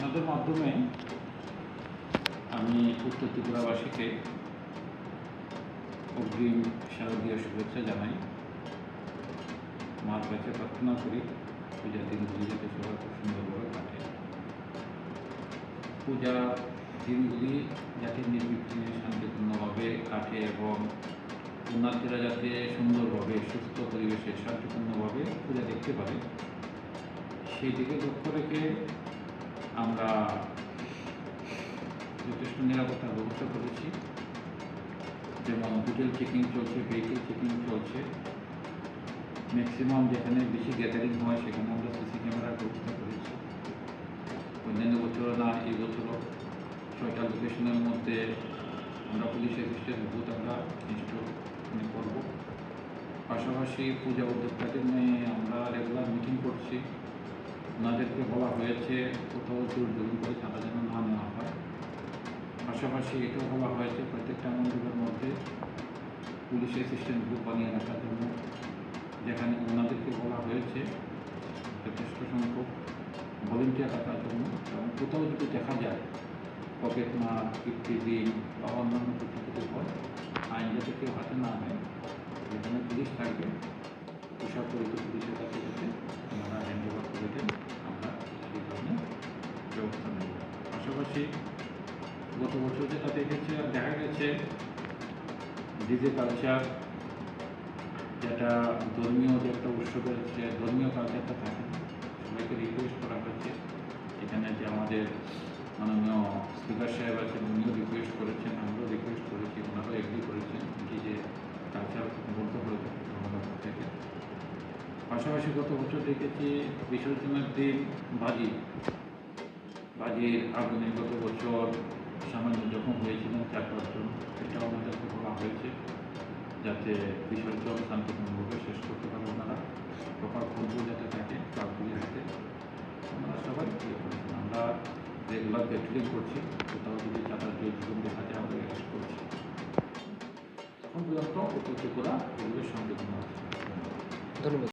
আপনাদের মাধ্যমে আমি উত্তর ত্রিপুরাবাসীকে অগ্রিম শারদীয় শুভেচ্ছা জানাই। মার কাছে প্রার্থনা করি, পূজা দিনগুলি যাতে সবাই খুব সুন্দরভাবে কাটে পূজা দিনগুলি যাতে নির্বিঘ্নে শান্তিপূর্ণভাবে কাটে এবং পুণ্যার্থীরা যাতে সুন্দরভাবে, সুস্থ পরিবেশে শান্তিপূর্ণভাবে পূজা দেখতে পারে, সেই দিকে লক্ষ্য রেখে আমরা যথেষ্ট নিরাপত্তার ব্যবস্থা করেছি। যেমন হোটেল চেকিং চলছে ভেহিকেল চেকিং চলছে। ম্যাক্সিমাম যেখানে বেশি গ্যাদারিং হয়, সেখানে আমরা সিসি ক্যামেরার ব্যবস্থা করেছি। অন্যান্য বছরও না, এই বছরও ছয়টা লোকেশনের মধ্যে আমরা পুলিশ অ্যাসিস্ট্যান্ট বুথ আমরা ইনস্টল করব। পাশাপাশি পূজা উদ্যোক্তাদের নিয়ে আমরা রেগুলার মিটিং করছি। ওনাদেরকে বলা হয়েছে কোথাও জরুরি করে চাঁদা যেন না নেওয়া হয়। পাশাপাশি এটাও বলা হয়েছে প্রত্যেকটা মন্দিরের মধ্যে পুলিশ অ্যাসিস্ট্যান্ট গ্রুপ বানিয়ে রাখার জন্য। যেখানে ওনাদেরকে বলা হয়েছে যথেষ্ট সংখ্যক ভলেন্টিয়ার রাখার জন্য। এবং কোথাও যদি দেখা যায় পকেট মার কীর্তিদিন বা অন্যান্য কিছু কিছু আইন যাতে কেউ হাতে না নেয় যেখানে পুলিশ থাকবে। পোশাক পরিত পুলিশের কাছে যাতে ওনারা হ্যান্ড ওভার করে দেন। পাশাপাশি গত বছর যেটা দেখেছে দেখা গেছে ডিজে কালচার যেটা ধর্মীয় যে একটা উৎসবের যে ধর্মীয় কালচারটা থাকে সবাইকে রিকোয়েস্ট করা হয়েছে। এখানে যে আমাদের মাননীয় স্পিকার সাহেব আছেন, উনিও রিকোয়েস্ট করেছেন, আমরাও রিকোয়েস্ট করেছি, ওনারাও এগ্রি করেছেন ডিজে কালচার বলতে হয়েছে ধর্মঘট থেকে। পাশাপাশি গত বছর দেখেছি বিসর্জনের দিন বাজি। বাজির আগুনে গত বছর সামান্য জখম হয়েছিলেন চার পাঁচজন এটাও আমাদেরকে বলা হয়েছে, যাতে বিসর্জন শান্তিপূর্ণভাবে শেষ করতে পারে ওনারা। প্রপার কন্ট্রোল যাতে থাকে ক্লাবগুলি হাতে ওনারা সবাই ইয়ে আমরা রেগুলার পেট্রোলিং করছি, কোথাও যদি চাঁদার জন্য দেখা যায় আমরা অ্যারেস্ট করছি। এখন পর্যন্ত উত্তর ত্রিপুরা পরিবেশ শান্তিপূর্ণ ধন্যবাদ।